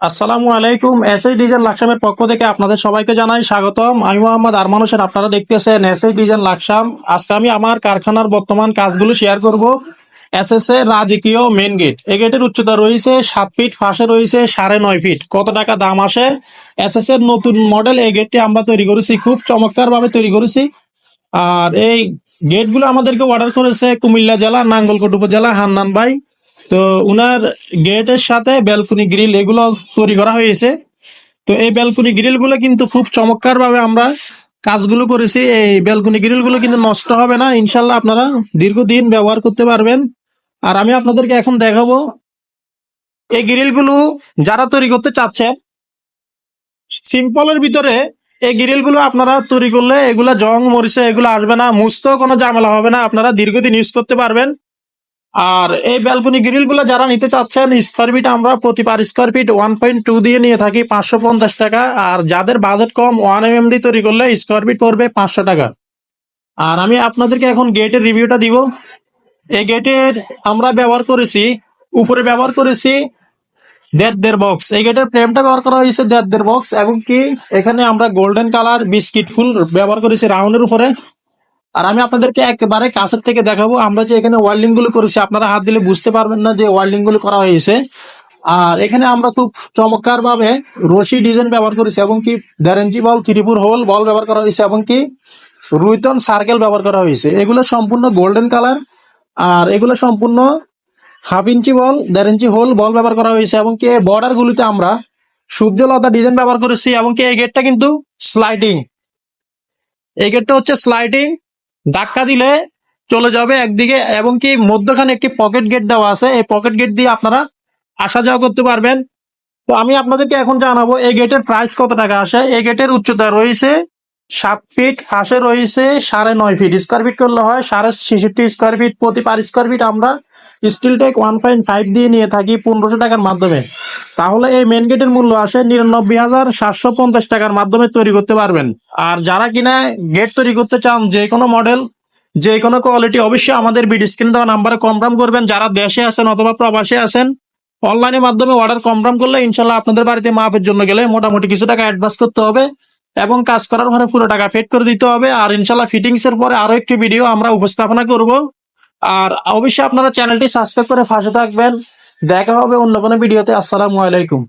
আসসালামু আলাইকুম। S SS design লাকসামের পক্ষ থেকে আপনাদের সবাইকে জানাই স্বাগতম। আমি মোহাম্মদ আরমান হোসেন আপনারা দেখতেছেন এসএস ডিজাইন লাকসাম আজকে আমি আমার কারখানার বর্তমান কাজগুলো শেয়ার করব। এসএস এর রাজকীয় মেন গেট এই গেটের উচ্চতা রয়েছে সাত ফিট ফাঁসে রয়েছে সাড়ে নয় ফিট কত টাকা দাম আসে? এসএস এর নতুন মডেল এই গেটটি আমরা তৈরি করেছি, খুব চমৎকার ভাবে তৈরি করেছি। আর এই গেটগুলো আমাদেরকে অর্ডার করেছে কুমিল্লা জেলা, নাঙ্গলকোট উপজেলা, হান্নান ভাই। তো উনার গেটের সাথে ব্যালকনি গ্রিল এগুলো তৈরি করা হয়েছে। তো এই ব্যালকনি গ্রিলগুলো কিন্তু খুব চমৎকার ভাবে আমরা কাজগুলো করেছি। এই ব্যালকনি গ্রিলগুলো কিন্তু নষ্ট হবে না। ইনশাল্লাহ আপনারা দীর্ঘদিন ব্যবহার করতে পারবেন। আর আমি আপনাদেরকে এখন দেখাবো এই গ্রিলগুলো যারা তৈরি করতে চাচ্ছে সিম্পলের ভিতরে এই গ্রিলগুলো আপনারা তৈরি করলে এগুলা জং মরিচে এগুলো আসবে না। মুছতেও কোনো ঝামেলা হবে না। আপনারা দীর্ঘদিন ইউজ করতে পারবেন। আর এই ব্যালকনি গ্রিলগুলো যারা নিতে চাচ্ছেন স্কোয়ার ফিট আমরা প্রতি per square feet one point two দিয়ে নিয়ে থাকি পাঁচশো পঞ্চাশ টাকা। আর যাদের বাজেট কম ওয়ান এম এম দিয়ে তৈরি করলে স্কোয়ার ফিট পড়বে পাঁচশো টাকা। আর আমি আপনাদেরকে এখন গেটের রিভিউটা দিব। এই গেটের আমরা ব্যবহার করেছি, উপরে ব্যবহার করেছি দেড় বক্স এই গেটের ফ্রেমটা ব্যবহার করা হয়েছে দেড় বক্স এবং কি, এখানে আমরা গোল্ডেন কালার বিস্কিট ফুল ব্যবহার করেছি রাউন্ডের উপরে। আর আমি আপনাদেরকে একেবারে কাছের থেকে দেখাবো। আমরা যে এখানে ওয়ার্ল্ডিংগুলো করেছি, আপনারা হাত দিলে বুঝতে পারবেন না যে ওয়ার্ল্ডিংগুলো করা হয়েছে। আর এখানে আমরা খুব চমৎকার ভাবে রশি ডিজাইন ব্যবহার করেছি এবং কি দেড় বল, ত্রিপুর হোল বল ব্যবহার করা হয়েছে এবং কি রুইতন সার্কেল ব্যবহার করা হয়েছে। এগুলো সম্পূর্ণ গোল্ডেন কালার। আর এগুলো সম্পূর্ণ হাফ ইঞ্চি বল, দেড় ইঞ্চি হোল বল ব্যবহার করা হয়েছে এবং কি বর্ডার গুলিতে আমরা সূর্যলতা ডিজাইন ব্যবহার করেছি এবং কি এই গেটটা কিন্তু স্লাইডিং। এই গেটটা হচ্ছে স্লাইডিং। ধাক্কা দিলে চলে যাবে একদিকে এবং কি মধ্যখানে একটি পকেট গেট দেওয়া আছে। এই পকেট গেট দিয়ে আপনারা আসা যাওয়া করতে পারবেন। তো আমি আপনাদেরকে এখন জানাব এই গেটের প্রাইস কত টাকা আসে। এই গেটের উচ্চতা রয়েছে সাত ফিট হাসে রয়েছে সাড়ে নয় ফিট স্কোয়ার ফিট করলে হয় সাড়ে ছেষট্টি স্কোয়ার ফিট প্রতি পার স্কোয়ার ফিট আমরা স্টিল ওয়ান পয়েন্ট ফাইভ দিয়ে নিয়ে থাকি পনেরোশো টাকার মাধ্যমে। তাহলে এই মেন গেটের মূল্য আসে নিরানব্বই হাজার সাতশো পঞ্চাশ টাকার মাধ্যমে তৈরি করতে পারবেন। আর যারা কিনা গেট তৈরি করতে চান, যে কোনো মডেল যে কোনো কোয়ালিটি অবশ্যই আমাদের বিডি স্ক্রিন দেওয়া নাম্বারে কনফার্ম করবেন। যারা দেশে আছেন অথবা প্রবাসে আছেন অনলাইনের মাধ্যমে অর্ডার কনফার্ম করলে ইনশাল্লাহ আপনাদের বাড়িতে মাপের জন্য গেলে মোটামুটি কিছু টাকা অ্যাডভান্স করতে হবে এবং কাজ করার পরে পুরো টাকা পেড করে দিতে হবে। আর ইনশাল্লাহ ফিটিংস এর পরে আরও একটি ভিডিও আমরা উপস্থাপনা করব। আর অবশ্যই আপনারা চ্যানেলটি সাবস্ক্রাইব করে ফাঁসে থাকবেন। দেখা হবে অন্য কোনো ভিডিওতে। আসসালামু আলাইকুম।